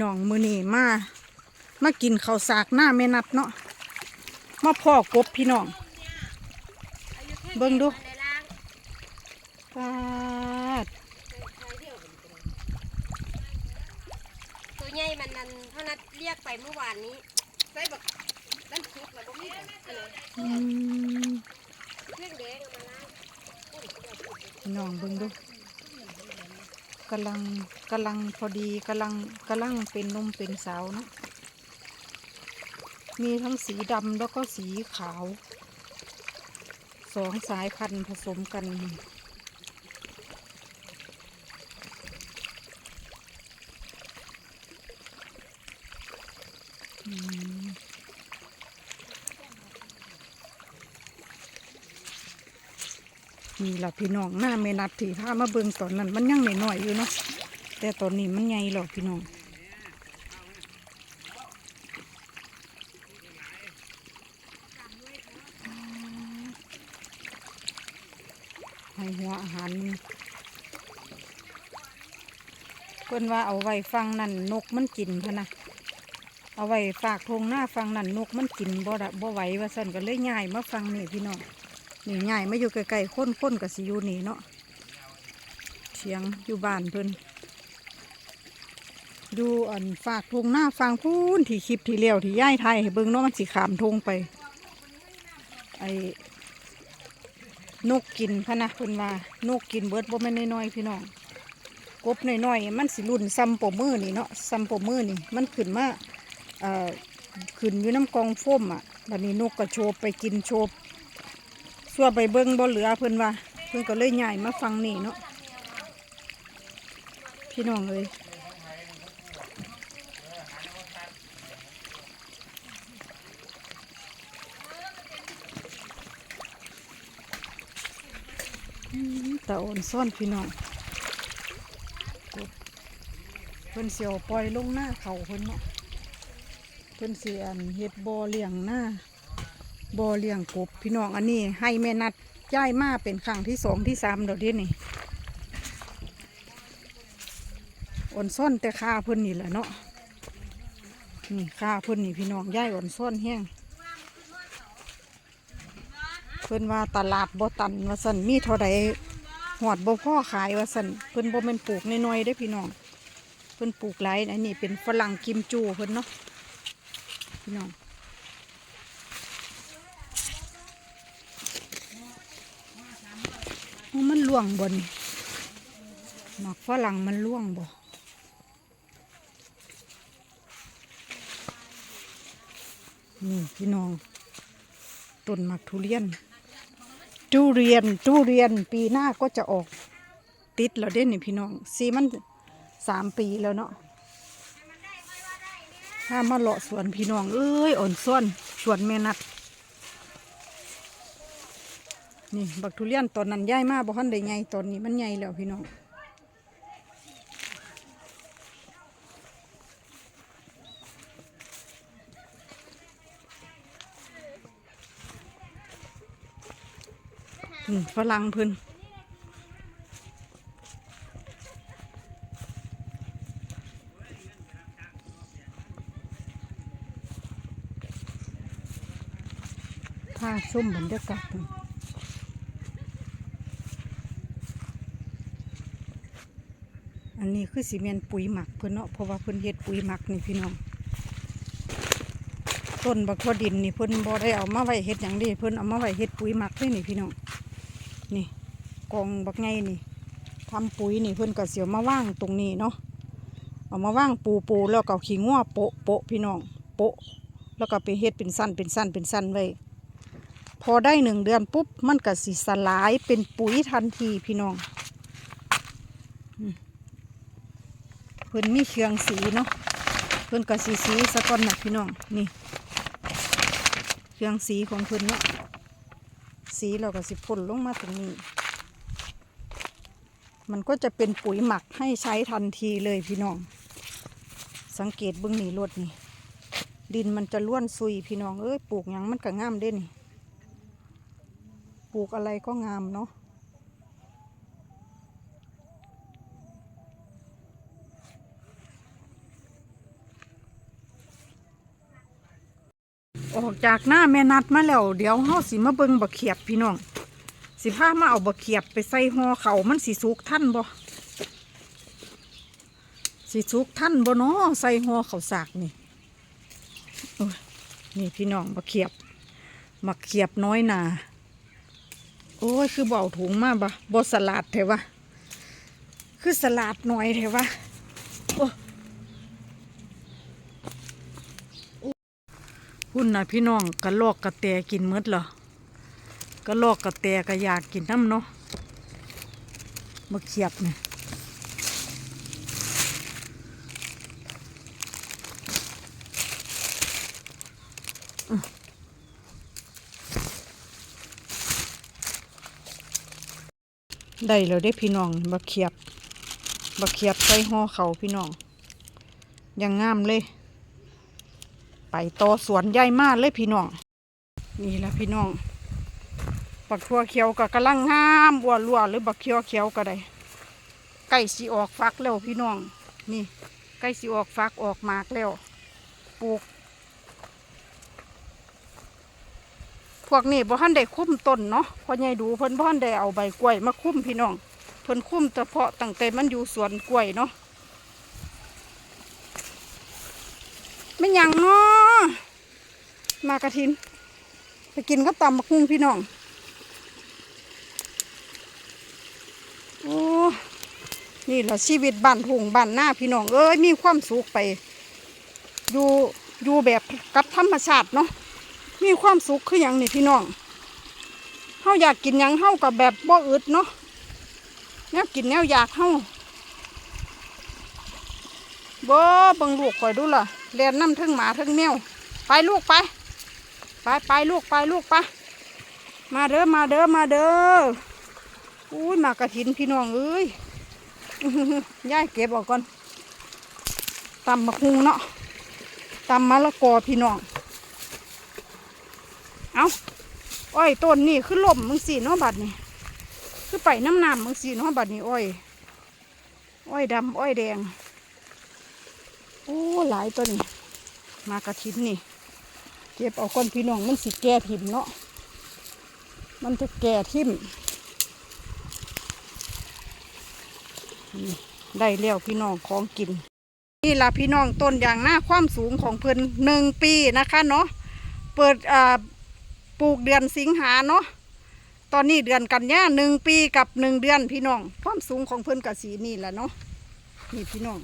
น้องมือนี่มา มากินข้าวสากหน้าแม่นัดเนาะมาพ่อกบพี่น้อง เบิ่งดูปาดตัวใหญ่มันนั่นเท่านัดเรียกไปเมื่อวานนี้ใส่แบบนั่นชุดแล้วก็มีอันนี้อืมเรื่องแดงเอามาล้างพี่น้องเบิ่งดู กำลังกำลังพอดีกำลังกำลังเป็นนมเป็นสาวนะ มีทั้งสีดำแล้วก็สีขาว สองสายพันธุ์ผสมกัน อืม นี่แหละพี่น้องหน้าไม่นัดที่ถ้ามาเบิ่งตอนนั้นมันยังหน่อยๆอยู่เนาะแต่ตอนนี้มันใหญ่หรอกพี่น้องให้หัวอาหารมันเพิ่นว่าเอาไว้ฟังนั่นนกมันกินพะนะเอาไว้ฝากทงหน้าฟังนั่นนกมันกินบ่ได้บ่ไหวว่าสั่นก็เลยย้ายมาฟังนี่พี่น้อง นี่ย้ายมาอยู่ใกล้ๆคนคนกับสิยูนี่เนาะเถียงอยู่บ้านเพิ่นดูอันฝากทงหน้าฟังพูนที่คลิปที่เลี้ยวที่ย้ายไทยเบิ่งเนาะมันสิขามทงไป ไอ้นกกินพะนะเพิ่นว่านกกินเบิดบ่แม่นน้อยๆพี่น้องกบน้อยๆมันสิรุ่นซ้ำปมมือนี่เนาะซ้ำปมมือนี่มันขึ้นมาเอ่อขึ้นอยู่น้ำกองโฟมอะบัดนี้นกก็โชบไปกินโชบ สัวไปเบิ้งบ่เหลือเพิ่นว่าเพิ่นก็เลยใหญ่มาฟังนี่เนาะพี่น้องเลยอืมตาโอนซ่อนพี่น้องเพิ่นเสียวปล่อยลงหน้าเขาเพิ่นเนาะเพิ่นเสิอันเฮ็ดบ่อเลี้ยงหน้า บ่อเลี้ยงกบพี่น้องอันนี้ให้แม่นัดย้ายมาเป็นครั้งที่สองที่สามเดี๋ยวนี้นี่อ่อนซ่อนแต่ค่าเพิ่นนี่แหละเนาะนี่ค่าเพิ่นนี่พี่น้องย้ายอ่อนซ่อนแห้งเพิ่นว่าตลาดบ่ตันว่าซั่นมีเท่าใดหอดบ่พ่อขายว่าซั่นเพิ่นบ่แม่นปลูกน้อยๆเด้พี่น้องเพิ่นปลูกหลายอันนี้เป็นฝรั่งกิมจูเพิ่นเนาะพี่น้องโอ้ มันล่วงบนหมักฝรั่งมันล่วงบ่นี่พี่น้องต้นหมักทุเรียน ทุเรียนทุเรียนปีหน้าก็จะออกติดแล้วเด้นี่พี่น้องสีมันสามปีแล้วเนาะถ้ามาเลาะสวนพี่น้องเอ้ยอ่อนส่วนสวนแม่นัด นี่บักทุเรียนตอนนั้นใหญ่มากบ่ทันได้ใหญ่ตอนนี้มันใหญ่แล้วพี่น้องฝรั่งพิ่นพาชมบรรยากาศเพิ่ นอันนี้คือสีเมนปุ๋ยหมักเพิ่นเนาะเพราะว่าเพิ่นเฮ็ดปุ๋ยหมักนี่พี่น้อง ต้นบักทั่วดินนี่เพิ่นบ่ได้เอามาไว้เฮ็ดหยังเดีเพิ่นเอามาไว้เฮ็ดปุ๋ยหมักเลยนี่พี่น้อง นี่กองบักไงนี่ทำปุ๋ยนี่เพิ่นก็เสียวมาว่างตรงนี้เนาะ เอามาว่างปูปูแล้วก็ขี้งัวโปะโปะพี่น้องโปะ แล้วก็ไปเฮ็ดเป็นสั้นเป็นสั้นเป็นสั้นไว้ พอได้หนึ่งเดือนปุ๊บมันก็สิสลายเป็นปุ๋ยทันทีพี่น้องอืม เพิ่นมีเครื่องสีเนาะเพิ่นก็สีสีสะก้อนนะพี่น้องนี่เครื่องสีของเพิ่นเนาะสีเราก็สิพ่นลงมาตรงนี้ มันก็จะเป็นปุ๋ยหมักให้ใช้ทันทีเลยพี่น้อง สังเกตเบื้องนี้รดนี่ ดินมันจะล้วนซุยพี่น้องเอ้ยปลูกหยังมันก็งามเด้นี่ปลูกอะไรก็งามเนาะ ออกจากหน้าแม่นัดมาแล้ว เดี๋ยวเฮาสิมาเบิ่งบักเขียบพี่น้อง สิพามาเอาบักเขียบไปใส่ห่อเขามันสิสุกท่านบ่สิสุกท่านบ่เนาะใส่ห่อเขาสากนี่นี่พี่น้องบักเขียบบักเขียบน้อยหนาโอ้ยคือเบเอาถุงมาบะบสลัดเถอะวะคือสลัดหน่อยเถอะวะโอ้ หุ่นนะพี่น้องกระลอกกระแตกินหมดเหรอกระลอกกระแตก็อยากกินน้ำเนาะมาเขียบเนี่ยได้แล้วได้พี่น้องบักเขียบบักเขียบใส่ห่อเขาพี่น้องยังงามเลย ไปต่อสวนใหญ่มากเลยพี่น้อง นี่แหละพี่น้อง บักทั่วเขียวก็กำลังงามบัวรัวหรือบักเขียวเขียวก็ได้ใกล้สีออกฟักแล้วพี่น้อง นี่ใกล้สีออกฟักออกมากแล้วปลูก พวกนี้บ่ทันได้คุ้มต้นเนาะเพอใหญ่ดูเพิ่นบ่ทันได้เอาใบกล้วยมาคุ้มพี่น้องเพิ่นคุ้มเฉพาะตั้งแต่มันอยู่สวนกล้วยเนาะไม่ยังเนาะ มากระทิน ไปกินกับตำบักหุ่งพี่น้อง โอ้ นี่แหละชีวิตบ้านทุ่งบ้านหน้าพี่น้อง เอ้ย มีความสุขไป อยู่อยู่แบบกับธรรมชาติเนาะ มีความสุขคืออย่างนี่พี่น้องเฮาอยากกินยังเฮากับแบบบ่อึดเนาะแนวกินแนวอยากเฮาบ่เบิ่งลูกคอยดูล่ะเรียนน้ำทึงหมาทึงแมว ไปลูกไป ไปไปลูกไปลูกไปมาเด้อมาเด้อมาเด้ออุ้ยมากระถินพี่น้องเอ้ยย่ายเก็บออกก่อนตำมะฮุงเนาะตำมะละกอพี่น้อง เอาอ้อยต้นนี่คือล่มมึงสีเนาะบัดนี่คือไปน้ำน้ำมึงสีเนาะบัดนี่อ้อย อ้อยดำอ้อยแดง โอ้หลายตัวนี่มากระถินนี่ เก็บเอาก้อนพี่น้องมันสิแก่ทิมเนาะมันจะแก่ทิมได้แล้วพี่น้องของกิน นี่ละพี่น้องต้นอย่างหน้าความสูงของเพิ่นหนึ่งปีนะคะเนาะเปิดปลูกเดือนสิงหาเนาะตอนนี้เดือนกันยาหนึ่งปีกับหนึ่งเดือนพี่น้อง ความสูงของเพิ่นกับสีนี่แหละเนาะนี่พี่น้อง